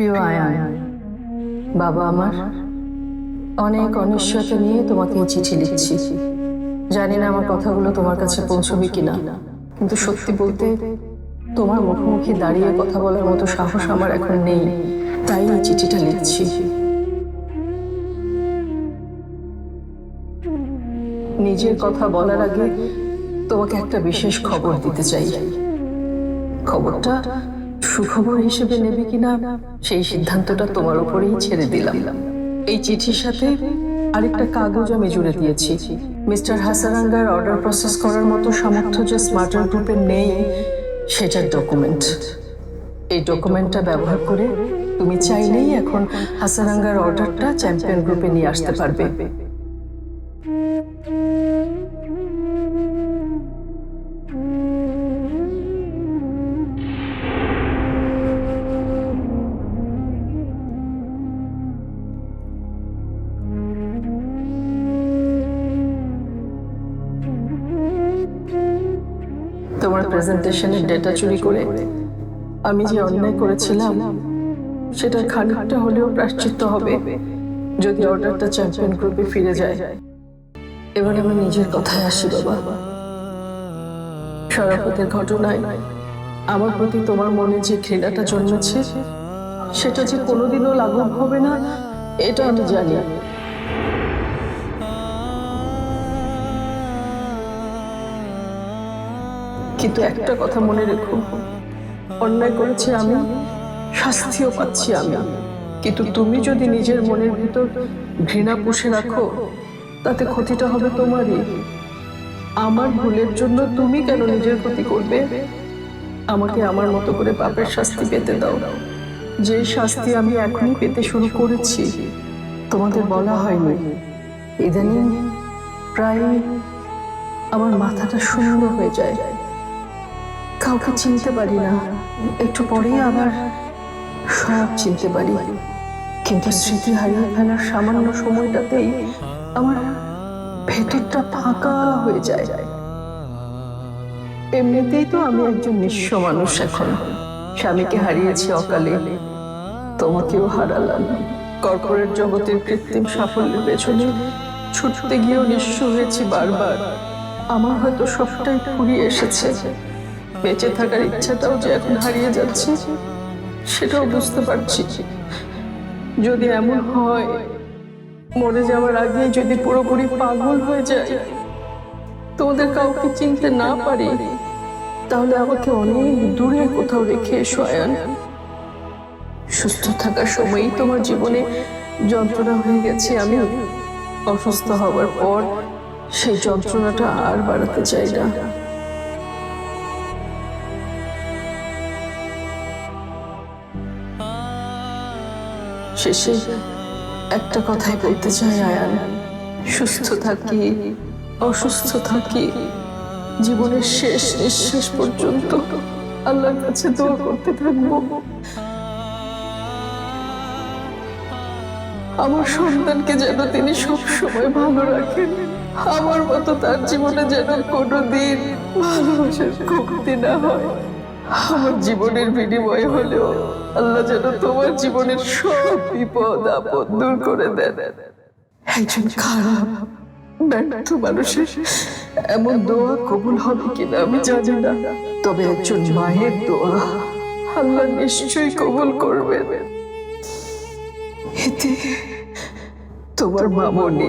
প্রিয় আয়ান, বাবা আমার, অনেক অনিশ্চয়তা নিয়ে তোমাকে এই চিঠি লিখছি। জানি না আমার কথাগুলো তোমার কাছে পৌঁছবে কিনা, কিন্তু সত্যি বলতে তোমার মুখোমুখি দাঁড়িয়ে কথা বলার মতো সাহস আমার এখন নেই, তাই এই চিঠিটা লিখছি। নিজের কথা বলার আগে তোমাকে একটা বিশেষ খবর দিতে চাই। খবরটা সুখবর হিসেবে নেবে কিনা, সেই সিদ্ধান্তটা তোমার উপরেই ছেড়ে দিলাম। এই চিঠির সাথে আরেকটা কাগজ আমি জুড়ে দিয়েছি। মিস্টার হাসারাঙ্গার অর্ডার প্রসেস করার মতো সামর্থ্য যে স্মার্টার গ্রুপে নেই, সেটার ডকুমেন্ট এই ডকুমেন্টটা ব্যবহার করে তুমি চাইলেই এখন হাসারাঙ্গার অর্ডারটা চ্যাম্পিয়ন গ্রুপে নিয়ে আসতে পারবে। তোমার প্রেজেন্টেশনের ডেটা চুরি করে আমি যে অন্যায় করেছিলাম সেটার খানিকটা হলেও প্রাশ্চিত্য হবে। যদি অর্ডারটা চ্যাম্পিয়ন গ্রুপে ফিরে যায়। এবার আমি নিজের কথায় আসি বাবা। শরাফতের ঘটনায় আমার প্রতি তোমার মনে যে ঘৃণাটা জন্মেছে সেটা যে কোনোদিনও লাঘব হবে না এটা আমি জানি। কিন্তু একটা কথা মনে রেখো। অন্যায় করেছি আমি, শাস্তিও পাচ্ছি আমি। কিন্তু তুমি যদি নিজের মনের ভিতর ঘৃণা পুষে রাখো, তাতে ক্ষতিটা হবে তোমারই। আমার ভুলের জন্য তুমি কেন নিজের ক্ষতি করবে? আমাকে আমার মতো করে পাপের শাস্তি পেতে দাও। যে শাস্তি আমি এখনই পেতে শুরু করেছি, তোমাদের বলা হয়নি। ইদানিং প্রায় আমার মাথাটা শূন্য হয়ে যায়। কাউকে চিনতে পারি না। একটু পরেই আবার সব চিনতে পারি। কিন্তু স্মৃতি হারিয়ে ফেলার সামান্য সময়টাতেই আমার ভেতরটা ফাঁকা হয়ে যায়। এমনিতেই তো আমি একজন নিঃস্ব মানুষ এখন। স্বামীকে হারিয়েছি অকালে, তোমাকেও হারালাম। কর্পোরেট জগতের কৃত্রিম সাফল্যের পেছনে ছুটতে গিয়েও নিঃস্ব হয়েছি বারবার। আমার হয়তো সবটাই ফুরিয়ে এসেছে। বেঁচে থাকার ইচ্ছাটাও যে এখন হারিয়ে যাচ্ছে, সেটাও বুঝতে পারছি। যদি এমন হয়, মরে যাওয়ার আগে যদি পুরোপুরি পাগল হয়ে যায় তোমাদের কাউকে চিনতে না পারি, তাহলে আমাকে অনেক দূরে কোথাও রেখে এসো, আয়ান। সুস্থ থাকার সময়ই তোমার জীবনে যন্ত্রণা হয়ে গেছে, আমি অসুস্থ হওয়ার পর সেই যন্ত্রণাটা আর বাড়াতে চাই না। শেষে একটা কথাই বলতে চাই, আয়ান। সুস্থ থাকি, অসুস্থ থাকি, জীবনের শেষ নিঃশ্বাস পর্যন্ত আল্লাহর কাছে দোয়া করতে থাকব। আমার সন্তানকে যেন তিনি সব সময় ভালো রাখেন, আমার মতো তার জীবনে যেন কোনোদিন ভালোবাসার কমতি না হয়। আমার জীবনের বিনিময়ে হলেও আল্লাহ যেন তোমার জীবনের সব বিপদ, আপদ দূর করে দেন। একজন খারাপ, ব্যর্থ মানুষের এমন দোয়া কবুল হবে কিনা আমি জানি না। তবে একজন মায়ের দোয়া আল্লাহ নিশ্চয়ই কবুল করবেন। এতে তোমার মামনি